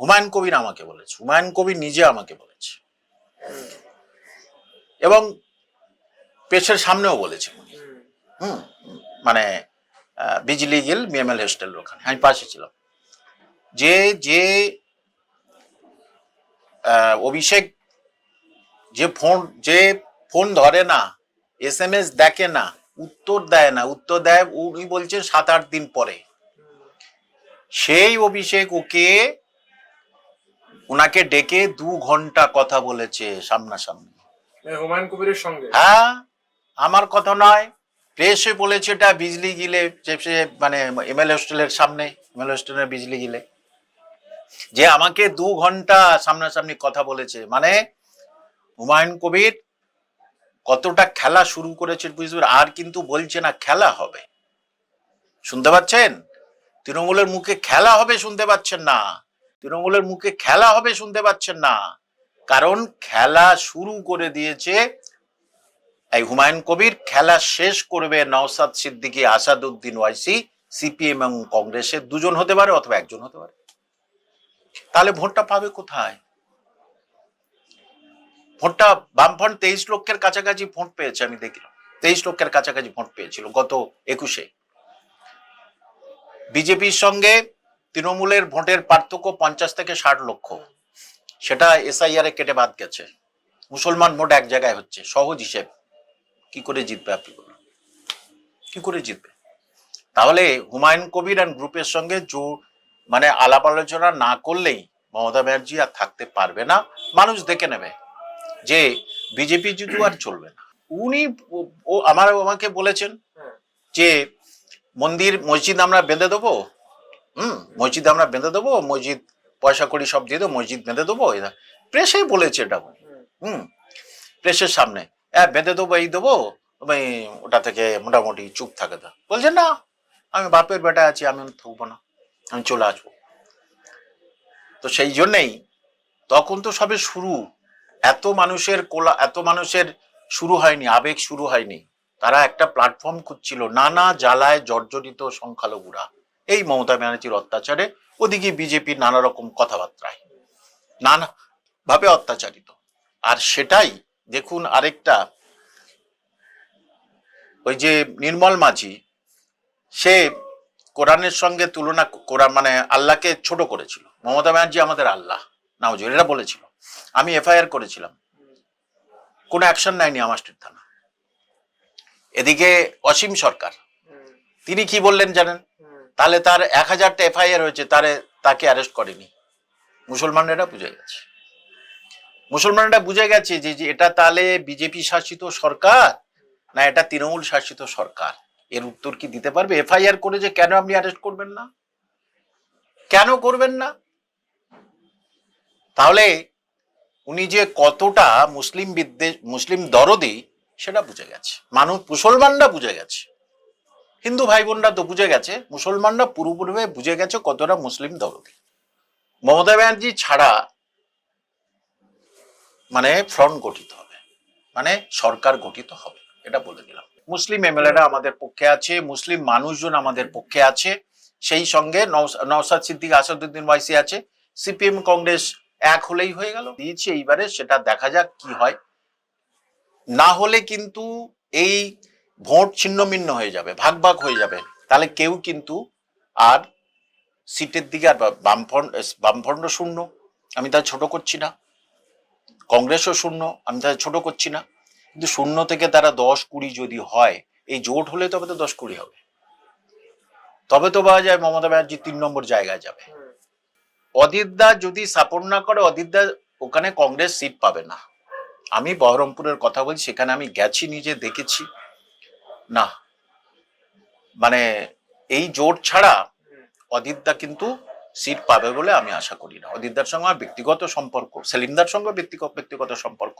হুমায়ুন কবির আমাকে বলেছে, হুমায়ুন কবির নিজে আমাকে বলেছে। এবং পেশের সামনেও বলেছে উনি। হুম মানে বিজলি গিল মিএমএল হোস্টেলের ওখানে। আমি পাশে ছিলাম। যে যে অভিষেক যে ফোন যে ফোন ধরে না এস এম এস দেখে না, উত্তর দেয় না, উত্তর দেয়, উনি বলছেন সাত আট দিন পরে। সেই অভিষেক ওকে ওনাকে ডেকে দু ঘণ্টা কথা বলেছে সামনাসামনি। মানে হুমায়ুন কবিরের সঙ্গে? হ্যাঁ আমার কথা নয়। প্রেসে বলেছে এটা বিজলি গিলে সে মানে এমএল হোস্টেলের সামনে এমএল হোস্টেলের বিজলি গিলে। যে আমাকে দু ঘণ্টা সামনাসামনি কথা বলেছে। মানে হুমায়ুন কবির কতটা খেলা শুরু করেছে আর কিন্তু বলছে না খেলা হবে। শুনতে পাচ্ছেন? তৃণমূলের মুখে খেলা হবে শুনতে পাচ্ছেন না। তৃণমূলের মুখে খেলা হবে শুনতে পাচ্ছেন না। কারণ খেলা শুরু করে দিয়েছে এই হুমায়ুন কবির। খেলা শেষ করবে নওসাদ সিদ্দিকী, আসাদুদ্দিন ওয়াইসি, সিপিএম এবং কংগ্রেসের দুজন হতে পারে অথবা একজন হতে পারে। তাহলে ভোটটা পাবে কোথায়? ভোটটা বামফ্রন্ট তেইশ লক্ষের কাছাকাছি ভোট পেয়েছে, আমি দেখলাম। তেইশ লক্ষের কাছাকাছি ভোট পেয়েছিল গত একুশে। বিজেপির সঙ্গে তৃণমূলের ভোটের পার্থক্য পঞ্চাশ থেকে ষাট লক্ষ। সেটা এসআইআর এ কেটে বাদ গেছে। মুসলমান ভোট এক জায়গায় হচ্ছে সহজ হিসেব। কি করে জিতবে আপনি বলুন? কি করে জিতবে? তাহলে হুমায়ুন কবির অ্যান্ড গ্রুপের সঙ্গে জো মানে আলাপ আলোচনা না করলেই মমতা ব্যানার্জি আর থাকতে পারবে না। মানুষ দেখে নেবে যে বিজেপি যুদ্ধ আর চলবে না। উনি ও- ও আমার আমাকে বলেছেন হ্যাঁ। যে মন্দির মসজিদ আমরা বেঁধে দেবো? হুম, মসজিদ আমরা বেঁধে দেবো, মসজিদ, পয়সা করি সব দিয়ে দেবো, মসজিদ বেঁধে দেবো প্রেসে বলেছে এটা। হুম প্রেসের সামনে। হ্যাঁ বেঁধে দেবো, এই দেবো তুমি ওটা থেকে মোটামুটি চুপ থাকে তো। বলছে, না, আমি বাপের বেটা আছি, আমি থাকব না, আমি চলে আসব। তো সেই জন্যেই তখন তো সবে শুরু। এত মানুষের কোলা, এত মানুষের শুরু হয়নি, আবেগ শুরু হয়নি। তারা একটা প্ল্যাটফর্ম খুঁজছিল, নানা জ্বালায় জর্জরিত সংখ্যালঘুরা। এই মমতা ব্যানার্জির অত্যাচারে ওদিকে বিজেপির নানা রকম কথাবার্তায় নানা ভাবে অত্যাচারিত। আর সেটাই দেখুন আরেকটা ওই যে নির্মল মাঝি সে কোরআনের সঙ্গে তুলনা কোরআন মানে আল্লাহকে ছোট করেছিল। মমতা ব্যানার্জি আমাদের আল্লাহ নাওজুর এরা বলেছিল। আমি এফআইআর করেছিলাম। কোনো অ্যাকশন নেয়নি আমার স্টেট থানা। এদিকে অসীম সরকার তিনি কি বললেন জানেন? তাহলে তার এক হাজারটা এফআইআর হয়েছে, তারে তাকে অ্যারেস্ট করেনি। মুসলমানরা বুঝে গেছে। মুসলমানরা বুঝে গেছে যে এটা তাহলে বিজেপি শাসিত সরকার না এটা তৃণমূল শাসিত সরকার? এর উত্তর কি দিতে পারবে? এফআইআর করে যে কেন আপনি অ্যারেস্ট করবেন না? কেন করবেন না? তাহলে উনি যে কতটা মুসলিম বিদ্বেষ, মুসলিম দরদি, সেটা বুঝে গেছে। মানুষ, মুসলমানরা বুঝে গেছে। হিন্দু ভাই বোনরা তো বুঝে গেছে, মুসলমানরা পুরোপুরিভাবে বুঝে গেছে কতটা মুসলিম দরদি। মমতা ব্যানার্জি ছাড়া মানে ফ্রন্ট গঠিত হবে মানে সরকার গঠিত হবে, এটা বলে দিলাম। মুসলিম এমএলএরা আমাদের পক্ষে আছে, মুসলিম মানুষজন আমাদের পক্ষে আছে, সেই সঙ্গে নওস- নওসাদ সিদ্দিক আসাদুদ্দিন ওয়াইসি আছে, সিপিএম কংগ্রেস এক হলেই হয়ে গেল। দিয়েছি এইবারে, সেটা দেখা যাক কি হয়। না হলে কিন্তু এই ভোট ছিন্নভিন্ন হয়ে যাবে, ভাগ ভাগ হয়ে যাবে। তাহলে কেউ কিন্তু আর সিটের দিকে আর বামফ্রন্ট বামফ্রন্ট শূন্য। আমি তা ছোট করছি না। কংগ্রেসও শূন্য, আমি তাদের ছোট করছি না। কিন্তু শূন্য থেকে তারা দশ কুড়ি যদি হয়, এই জোট হলে তবে তো দশ কুড়ি হবে। তবে তো পাওয়া যায় মমতা ব্যানার্জি তিন নম্বর জায়গায় যাবে। অদিতদা যদি সাপোর্ট না করে অদিতদা ওখানে কংগ্রেস সিট পাবে না। আমি বহরমপুরের কথা বলছি, সেখানে আমি গেছি, নিজে দেখেছি। না। মানে এই জোট ছাড়া অদিতদা কিন্তু সিট পাবে বলে আমি আশা করি না। অদিতদার সঙ্গে আমার ব্যক্তিগত সম্পর্ক, সেলিমদার সঙ্গে ব্যক্তিগত ব্যক্তিগত সম্পর্ক।